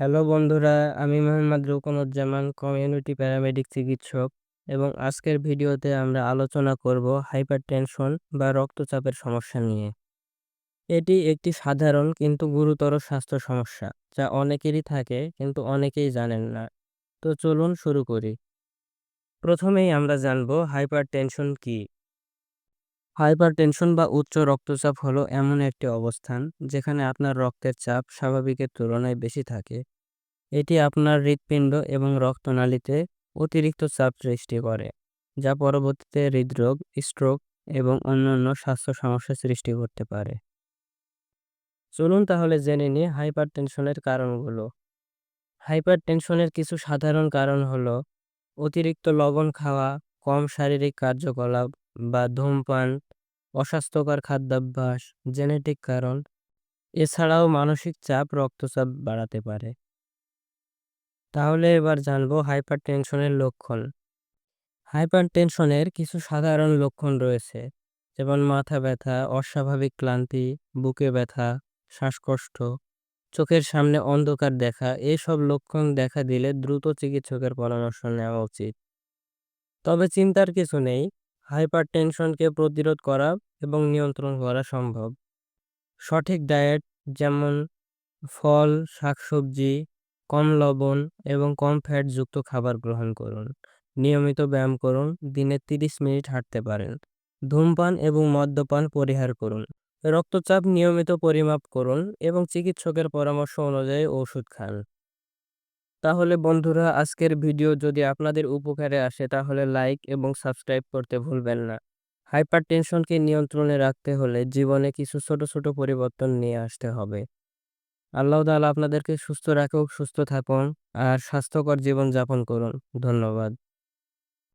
Hello বন্ধুরা, আমি Mohammad Rukonuzzaman, community paramedic চিকিৎসক। এবং আজকের ভিডিওতে আমরা আলোচনা করব হাইপার টেনশন বা রক্তচাপের সমস্যা নিয়ে। এটি একটি সাধারণ কিন্তু গুরুতর স্বাস্থ্য সমস্যা, যা অনেকেরই থাকে কিন্তু অনেকেই জানেন না। তো চলুন শুরু করি। প্রথমেই আমরা জানব হাইপার টেনশন কি। হাইপারটেনশন বা উচ্চ রক্তচাপ হলো এমন একটি অবস্থান যেখানে আপনার রক্তের চাপ স্বাভাবিকের তুলনায় বেশি থাকে। এটি আপনার হৃৎপিণ্ড এবং রক্তনালীতে অতিরিক্ত চাপ সৃষ্টি করে, যা পরবর্তীতে হৃদরোগ স্ট্রোক এবং অন্যান্য স্বাস্থ্য সমস্যা সৃষ্টি করতে পারে। চলুন তাহলে জেনে নিই হাইপারটেনশনের কারণগুলো। হাইপারটেনশনের কিছু সাধারণ কারণ হলো অতিরিক্ত লবণ খাওয়া, কম শারীরিক কার্যকলাপ বা ধূমপান অস্বাস্থ্যকর খাদ্যাভ্যাস, জেনেটিক কারণ, এছাড়াও মানসিক চাপ রক্তচাপ বাড়াতে পারে। তাহলে এবার জানব হাইপারটেনশনের লক্ষণ। হাইপারটেনশনের কিছু সাধারণ লক্ষণ রয়েছে, যেমন মাথা ব্যথা, অস্বাভাবিক ক্লান্তি, বুকে ব্যথা, শ্বাসকষ্ট, চোখের সামনে অন্ধকার দেখা, এসব লক্ষণ দেখা দিলে দ্রুত চিকিৎসকের পরামর্শ নেওয়া উচিত। তবে চিন্তার কিছু নেই হাইপারটেনশনকে প্রতিরোধ করা এবং নিয়ন্ত্রণ করা সম্ভব। সঠিক ডায়েট যেমন ফল, শাকসবজি, কম লবণ এবং কম ফ্যাটযুক্ত খাবার গ্রহণ করুন। নিয়মিত ব্যায়াম করুন, দিনে তিরিশ মিনিট হাঁটতে পারেন। ধূমপান এবং মদ্যপান পরিহার করুন। রক্তচাপ নিয়মিত পরিমাপ করুন এবং চিকিৎসকের পরামর্শ অনুযায়ী ওষুধ খান। তাহলে বন্ধুরা, আজকের ভিডিও যদি আপনাদের উপকারে আসে, তাহলে লাইক এবং সাবস্ক্রাইব করতে ভুলবেন না। হাইপার টেনশনকে নিয়ন্ত্রণে রাখতে হলে জীবনে কিছু ছোট ছোট পরিবর্তন নিয়ে আসতে হবে। আল্লাহ তাআলা আপনাদেরকে সুস্থ রাখুক, সুস্থ থাকুন, আর স্বাস্থ্যকর জীবন যাপন করুন। ধন্যবাদ।